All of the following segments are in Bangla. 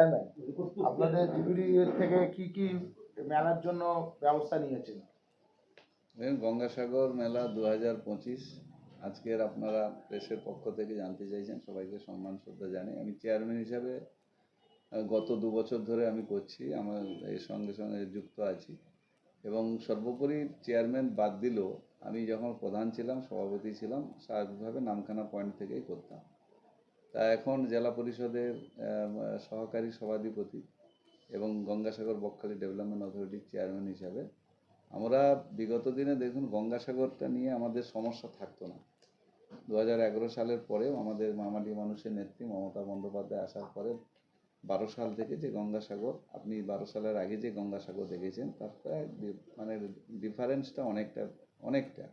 চেয়ারম্যান আপনাদের ডিবিডি থেকে কি কি মেলার জন্য ব্যবস্থা নিয়েছেন? দেখুন গঙ্গাসাগর মেলা দু হাজার পঁচিশ আজকের আপনারা প্রেসের পক্ষ থেকে জানতে চাইছেন সবাইকে সম্মান শ্রদ্ধা জানাই। আমি চেয়ারম্যান হিসাবে গত দু বছর ধরে আমি করছি আমার এর সঙ্গে সঙ্গে যুক্ত আছি। এবং সর্বোপরি চেয়ারম্যান বাদ দিলেও আমি যখন প্রধান ছিলাম সভাপতি ছিলাম স্বাভাবিকভাবে নামখানা পয়েন্ট থেকেই করতাম। তা এখন জেলা পরিষদের সহকারী সভাধিপতি এবং গঙ্গাসাগর বকখালি ডেভেলপমেন্ট অথরিটির চেয়ারম্যান হিসাবে আমরা বিগত দিনে দেখুন গঙ্গাসাগরটা নিয়ে আমাদের সমস্যা থাকতো না। দু হাজার এগারো সালের পরেও আমাদের মামাটি মানুষের নেত্রী মমতা বন্দ্যোপাধ্যায় আসার পরে বারো সাল থেকে যে গঙ্গাসাগর, আপনি বারো সালের আগে যে গঙ্গাসাগর দেখেছেন, তার প্রায় মানে ডিফারেন্সটা অনেকটা অনেকটা।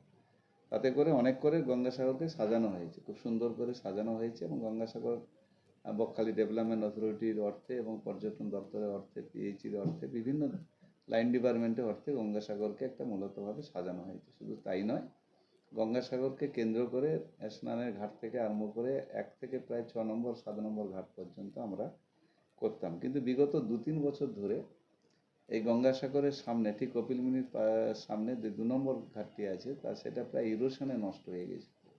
তাতে করে অনেক করে গঙ্গাসাগরকে সাজানো হয়েছে। খুব সুন্দর করে সাজানো হয়েছে এবং গঙ্গাসাগর বকখালি ডেভেলপমেন্ট অথরিটির অর্থে এবং পর্যটন দপ্তরের অর্থে পিএইচির অর্থে, বিভিন্ন লাইন ডিপার্টমেন্টের অর্থে গঙ্গাসাগরকে একটা মূলতভাবে সাজানো হয়েছে। শুধু তাই নয়, গঙ্গাসাগরকে কেন্দ্র করে স্নানের ঘাট থেকে আরম্ভ করে এক থেকে প্রায় ছ নম্বর, সাত নম্বর ঘাট পর্যন্ত আমরা করতাম। কিন্তু বিগত দু তিন বছর ধরে এই গঙ্গাসাগরের সামনে, ঠিক কপিলমুনির পা- সামনে যে দু নম্বর ঘাটটি আছে, তা সেটা প্রায় ইরোশনে নষ্ট হয়ে গেছে।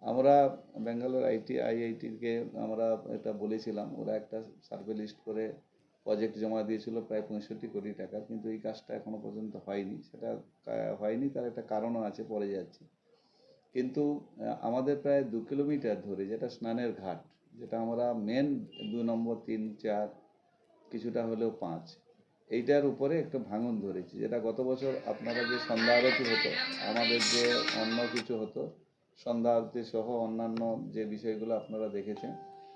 আমরা ব্যাঙ্গালোর আইটি, আইআইটিকে আমরা এটা বলেছিলাম, ওরা একটা সার্ভে লিস্ট করে প্রজেক্ট জমা দিয়েছিল প্রায় পঁয়ষট্টি কোটি টাকা, কিন্তু এই কাজটা এখনও পর্যন্ত হয়নি। সেটা হয়নি, তার একটা কারণও আছে, পরে যাচ্ছি। কিন্তু আমাদের প্রায় দু কিলোমিটার ধরে যেটা স্নানের ঘাট, যেটা আমরা মেন দু নম্বর, তিন, চার, কিছুটা হলেও পাঁচ এইটার উপরে একটা ভাঙন ধরেছে, যেটা গত বছর আপনারা যে সন্ধ্যা আরতি হতো, আমাদের যে অন্য কিছু হতো, সন্ধ্যা আরতি সহ অন্যান্য যে বিষয়গুলো আপনারা দেখেছেন,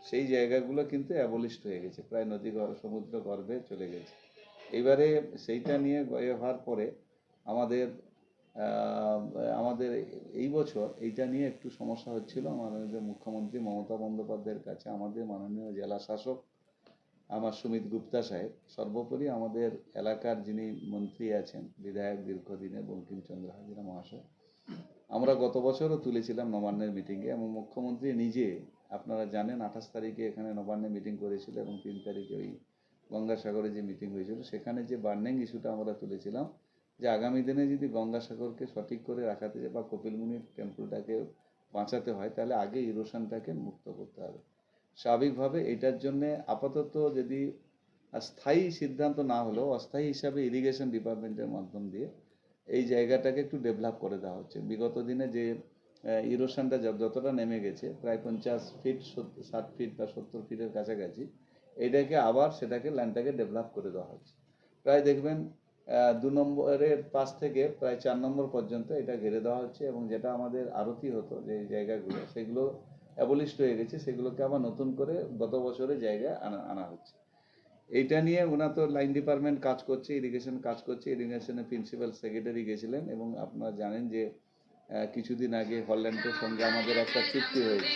সেই জায়গাগুলো কিন্তু অ্যাবলিস্ট হয়ে গেছে, প্রায় নদী সমুদ্র গর্ভে চলে গেছে। এবারে সেইটা নিয়ে এ হওয়ার পরে আমাদের আমাদের এই বছর এইটা নিয়ে একটু সমস্যা হচ্ছিল, আমাদের মুখ্যমন্ত্রী মমতা বন্দ্যোপাধ্যায়ের কাছে আমাদের মাননীয় জেলা শাসক আমার সুমিত গুপ্তা সাহেব। সর্বোপরি আমাদের এলাকার যিনি মন্ত্রী আছেন, বিধায়ক দীর্ঘদিনের বঙ্কিমচন্দ্র হাজিরা মহাশয়, আমরা গত বছরও তুলেছিলাম নবান্নের মিটিংয়ে এবং মুখ্যমন্ত্রী নিজে, আপনারা জানেন, আঠাশ তারিখে এখানে নবান্নে মিটিং করেছিল এবং তিন তারিখে ওই গঙ্গাসাগরে যে মিটিং হয়েছিল, সেখানে যে বার্নিং ইস্যুটা আমরা তুলেছিলাম, যে আগামী দিনে যদি গঙ্গাসাগরকে সঠিক করে রাখাতে বা কপিলমুনির টেম্পলটাকে বাঁচাতে হয়, তাহলে আগে ইরোশনটাকে মুক্ত করতে হবে। স্বাভাবিকভাবে এটার জন্য আপাতত যদি স্থায়ী সিদ্ধান্ত না হলেও, অস্থায়ী হিসাবে ইরিগেশন ডিপার্টমেন্টের মাধ্যম দিয়ে এই জায়গাটাকে একটু ডেভেলপ করে দেওয়া হচ্ছে। বিগত দিনে যে ইরোশনটা যতটা নেমে গেছে, প্রায় পঞ্চাশ ফিট ষাট ফিট বা সত্তর ফিটের কাছাকাছি, এটাকে আবার সেটাকে ল্যান্ডটাকে ডেভেলপ করে দেওয়া হচ্ছে। প্রায় দেখবেন দু নম্বরের পাশ থেকে প্রায় চার নম্বর পর্যন্ত এটা ঘিরে দেওয়া হচ্ছে এবং যেটা আমাদের আরতি হতো যে জায়গাগুলো, সেগুলো অ্যাবলিস্ট হয়ে গেছে, সেগুলোকে আবার নতুন করে গত বছরের জায়গায় আনা আনা হচ্ছে। এইটা নিয়ে ওনা তো লাইন ডিপার্টমেন্ট কাজ করছে ইরিগেশন কাজ করছে ইরিগেশনের প্রিন্সিপাল সেক্রেটারি গেছিলেন এবং আপনারা জানেন যে কিছুদিন আগে হল্যান্ডের সঙ্গে আমাদের একটা চুক্তি হয়েছে।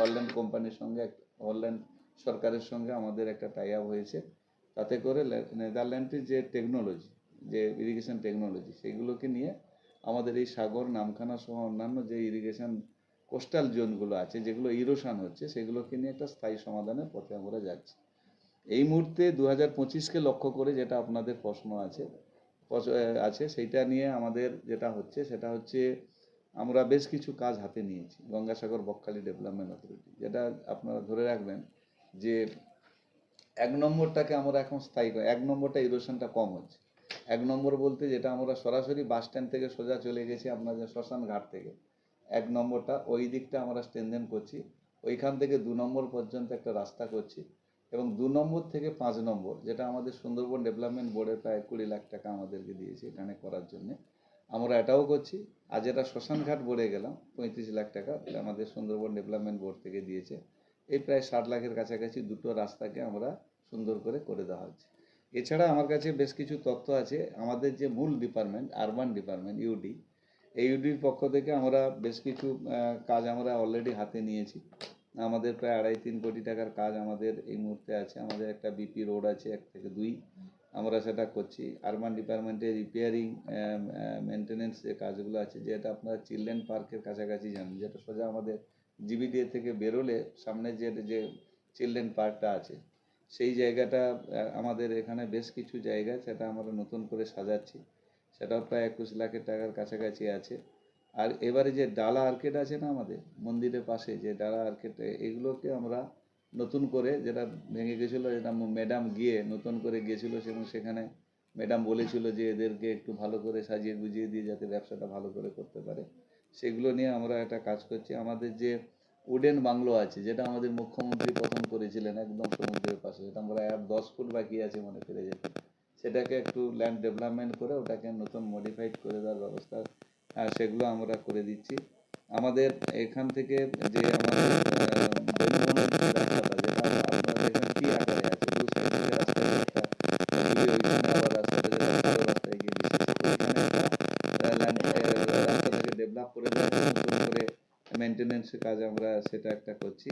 হল্যান্ড কোম্পানির সঙ্গে হল্যান্ড সরকারের সঙ্গে আমাদের একটা টাই আপ হয়েছে। তাতে করে নেদারল্যান্ডের যে টেকনোলজি যে ইরিগেশন টেকনোলজি সেগুলোকে নিয়ে আমাদের এই সাগর, নামখানা সহ অন্যান্য যে ইরিগেশন কোস্টাল জোনগুলো আছে, যেগুলো ইরোশন হচ্ছে, সেগুলোকে নিয়ে একটা স্থায়ী সমাধানের পথে আমরা যাচ্ছি। এই মুহূর্তে দু হাজার পঁচিশকে লক্ষ্য করে যেটা আপনাদের প্রশ্ন আছে আছে, সেইটা নিয়ে আমাদের যেটা হচ্ছে, সেটা হচ্ছে আমরা বেশ কিছু কাজ হাতে নিয়েছি, গঙ্গাসাগর বকখালি ডেভেলপমেন্ট অথরিটি। যেটা আপনারা ধরে রাখবেন যে এক নম্বরটাকে আমরা এখন স্থায়ী এক নম্বরটা ইরোশনটা কম হচ্ছে। এক নম্বর বলতে যেটা আমরা সরাসরি বাস স্ট্যান্ড থেকে সোজা চলে গেছি আপনাদের শ্মশান ঘাট থেকে। এক নম্বরটা, ওই দিকটা আমরা স্ট্রেনদেন করছি। ওইখান থেকে দু নম্বর পর্যন্ত একটা রাস্তা করছি এবং দু নম্বর থেকে পাঁচ নম্বর, যেটা আমাদের সুন্দরবন ডেভেলপমেন্ট বোর্ডের প্রায় কুড়ি লাখ টাকা আমাদেরকে দিয়েছে এখানে করার জন্য। আমরা এটাও করছি। আজ এটা শ্মশানঘাট বোর্ডে গেলাম, পঁয়ত্রিশ লাখ টাকা আমাদের সুন্দরবন ডেভেলপমেন্ট বোর্ড থেকে দিয়েছে। এই প্রায় ষাট লাখের কাছাকাছি দুটো রাস্তাকে আমরা সুন্দর করে করে দেওয়া হচ্ছে। এছাড়া আমার কাছে বেশ কিছু তথ্য আছে। আমাদের যে মূল ডিপার্টমেন্ট আরবান ডিপার্টমেন্ট ইউডি এই ইউডির পক্ষ থেকে আমরা বেশ কিছু কাজ আমরা অলরেডি হাতে নিয়েছি। আমাদের প্রায় আড়াই তিন কোটি টাকার কাজ আমাদের এই মুহূর্তে আছে। আমাদের একটা বিপি রোড আছে এক থেকে দুই। আমরা সেটা করছি। আরবান ডিপার্টমেন্টে রিপেয়ারিং মেনটেনেন্স যে কাজগুলো আছে, যেটা আপনারা চিলড্রেন পার্কের কাছাকাছি জানেন, যেটা সোজা আমাদের জিবিডিএ থেকে বেরোলে সামনে যে যে চিলড্রেন পার্কটা আছে, সেই জায়গাটা আমাদের এখানে বেশ কিছু জায়গা, সেটা আমরা নতুন করে সাজাচ্ছি। সেটাও প্রায় একুশ লাখের টাকার কাছাকাছি আছে। আর এবারে যে ডালা আর্কেড আছে না আমাদের, মন্দিরের পাশে যে ডালা আর্কেড এগুলোকে আমরা নতুন করে যেটা ভেঙে গেছিল, যেটা ম্যাডাম গিয়ে নতুন করে গিয়েছিল এবং সেখানে ম্যাডাম বলেছিল যে এদেরকে একটু ভালো করে সাজিয়ে গুজিয়ে দিয়ে যাতে ব্যবসাটা ভালো করে করতে পারে। সেগুলো নিয়ে আমরা একটা কাজ করছি। আমাদের যে উডেন বাংলো আছে, যেটা আমাদের মুখ্যমন্ত্রী প্রথম করেছিলেন একদম সমুদ্রের পাশে, সেটা আমরা দশ ফুট বাকি আছে মনে করে যেতে সেটাকে একটু ল্যান্ড ডেভেলপমেন্ট করে ওটাকে নতুন মডিফাইড করে দেওয়ার ব্যবস্থা সেগুলো আমরা করে দিচ্ছি। আমাদের এখান থেকে যে আমাদের ডেভেলপ করে মেনটেনেন্সের কাজ আমরা সেটা একটা করছি।